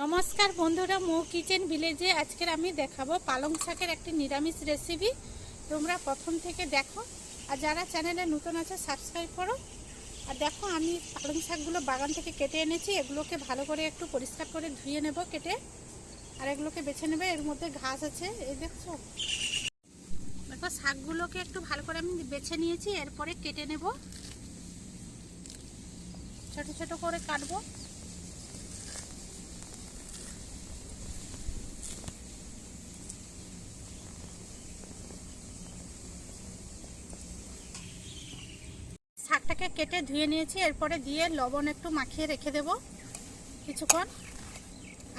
নমস্কার বন্ধুরা, মৌ কিচেন ভিলেজে আজকের আমি দেখাবো পালং শাকের একটি নিরামিষ রেসিপি তোমরা প্রথম থেকে দেখো, আর যারা চ্যানেলে নতুন আছে সাবস্ক্রাইব করো। আর দেখো, আমি পালং শাকগুলো বাগান থেকে কেটে এনেছি, এগুলোকে ভালো করে একটু পরিষ্কার করে ধুয়ে নেব কেটে, আর এগুলোকে বেছে নেবে, এর মধ্যে ঘাস আছে, এই দেখছ? দেখো, শাকগুলোকে একটু ভালো করে আমি বেছে নিয়েছি, এরপরে কেটে নেব। ছোট ছোট করে কাটবো। শাকটাকে কেটে ধুয়ে নিয়েছি, এরপরে দিয়ে লবণ একটু মাখিয়ে রেখে দেব কিছুক্ষণ।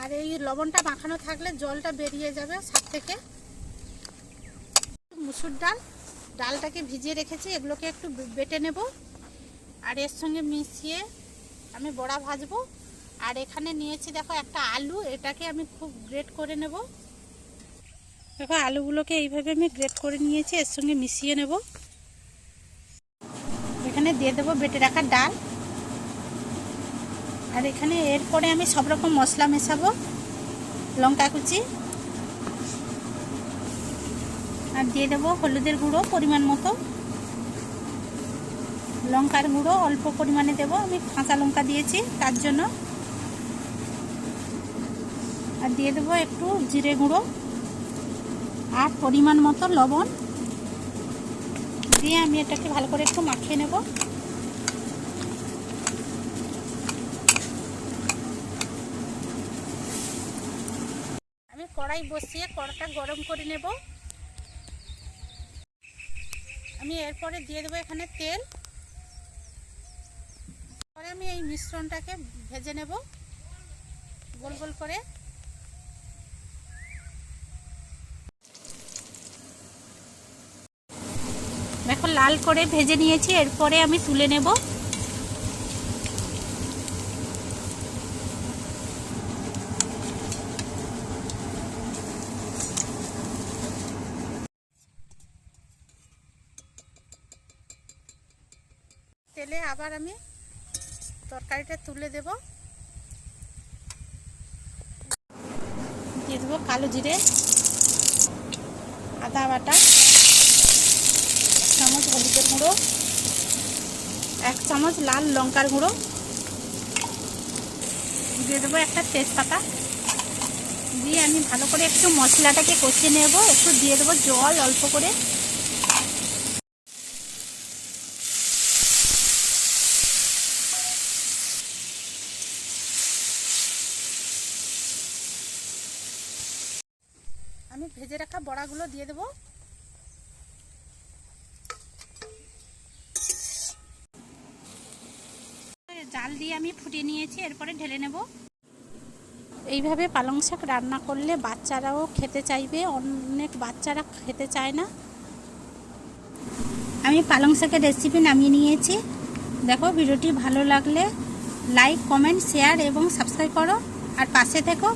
আর এই লবণটা মাখানো থাকলে জলটা বেরিয়ে যাবে শাক থেকে। মুসুর ডাল, ডালটাকে ভিজিয়ে রেখেছি, এগুলোকে একটু বেটে নেব। আর এর সঙ্গে মিশিয়ে আমি বড়া ভাজবো। আর এখানে নিয়েছি, দেখো, একটা আলু, এটাকে আমি খুব গ্রেট করে নেব। দেখো, আলুগুলোকে এইভাবে আমি গ্রেট করে নিয়েছি, এর সঙ্গে মিশিয়ে নেব। এখানে দিয়ে দেবো বেটে রাখা ডাল। আর এখানে এরপরে আমি সব রকম মশলা মেশাবো, লঙ্কা কুচি। আর দিয়ে দেবো হলুদের গুঁড়ো পরিমাণ মতো। লঙ্কার গুঁড়ো অল্প পরিমাণে দেবো, আমি কাঁচা লঙ্কা দিয়েছি তার জন্য। আর দিয়ে দেবো একটু জিরে গুঁড়ো। আর পরিমাণ মতো লবণ। দিয়ে আমি এটাকে ভালো করে একটু মাখিয়ে নেব। আমি কড়াই বসিয়ে কড়াটা গরম করে নেব। আমি এরপরে দিয়ে দেবো এখানে তেল। পরে আমি এই মিশ্রণটাকে ভেজে নেব। গোল গোল করে। দেখো লাল করে ভেজে নিয়েছি এরপরে আমি তুলে নেব। তেলে আবার আমি তরকারিটা তুলে দেব। দিয়ে দেবো কালো জিরে আদা বাটা। চামচ হলুদের গুঁড়ো, এক চামচ লাল লঙ্কার গুঁড়ো, দিয়ে দেবো একটা তেজপাতা। দিয়ে আমি ভালো করে একটু মশলাটাকে কষিয়ে নেব, একটু দিয়ে দেবো জল অল্প করে। আমি ভেজে রাখা বড়াগুলো দিয়ে দেবো। জাল দিয়ে আমি ফুটিয়ে নিয়েছি এরপরে ঢেলে নেব। এইভাবে পালং শাক রান্না করলে বাচ্চারাও খেতে চাইবে অনেক বাচ্চারা খেতে চায় না। আমি পালং শাকের রেসিপি নামিয়ে নিয়েছি। দেখো ভিডিওটি ভালো লাগলে লাইক কমেন্ট শেয়ার এবং সাবস্ক্রাইব করো। আর পাশে থেকো।